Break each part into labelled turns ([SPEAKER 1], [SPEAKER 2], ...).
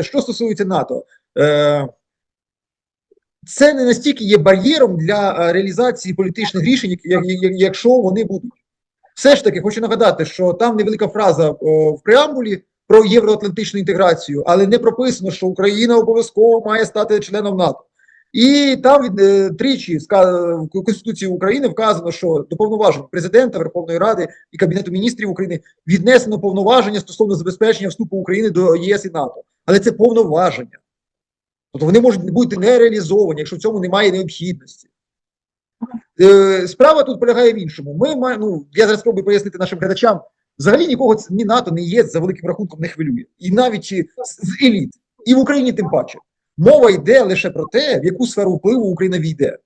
[SPEAKER 1] що стосується НАТО, е, це не настільки є бар'єром для е, реалізації політичних рішень, як- як- як- якщо вони будуть. Все ж таки, хочу нагадати, що там невелика фраза в преамбулі про євроатлантичну інтеграцію, але не прописано, що Україна обов'язково має стати членом НАТО. І там від- е, тричі в Конституції України вказано, що до повноважень президента Верховної Ради і Кабінету міністрів України віднесено повноваження стосовно забезпечення вступу України до ЄС і НАТО. Але це повноваження. Тобто вони можуть бути не реалізовані, якщо в цьому немає необхідності. Е, справа тут полягає в іншому. Ми маємо, ну, я зараз спробую пояснити нашим глядачам. Взагалі нікого ні НАТО, ні ЄС за великим рахунком не хвилює. І навіть з еліт, і в Україні тим паче. Мова йде лише про те, в яку сферу впливу Україна війде.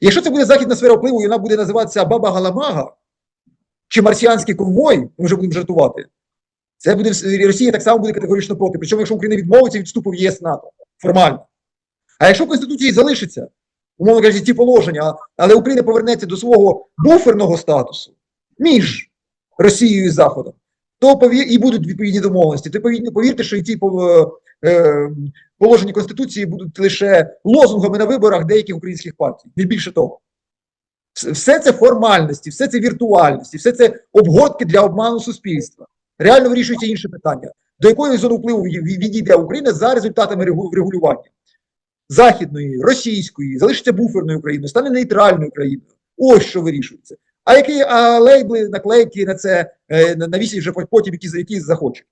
[SPEAKER 1] Якщо це буде західна сфера впливу, і вона буде називатися Баба Галамага чи марсіанський конвой, ми вже будемо жартувати. Це буде Росія так само буде категорично проти. Причому, якщо Україна відмовиться від вступу в ЄС НАТО формально. А якщо в Конституції залишиться, умовно кажучи, ті положення, але Україна повернеться до свого буферного статусу між Росією і Заходом, то повір, і будуть відповідні домовленості. То повір- повірте, що і пов- е, положення Конституції будуть лише лозунгами на виборах деяких українських партій, не більше того. Все це формальності, все це віртуальності, все це обгодки для обману суспільства. Реально вирішується інше питання. До якої зони впливу ві- ві- відійде Україна за результатами регу- регулювання? Західної, російської, залишиться буферною країною, стане нейтральною країною. Ось що вирішується. А які а лейбли, наклейки на це е, навісять вже потім, які, які захочуть.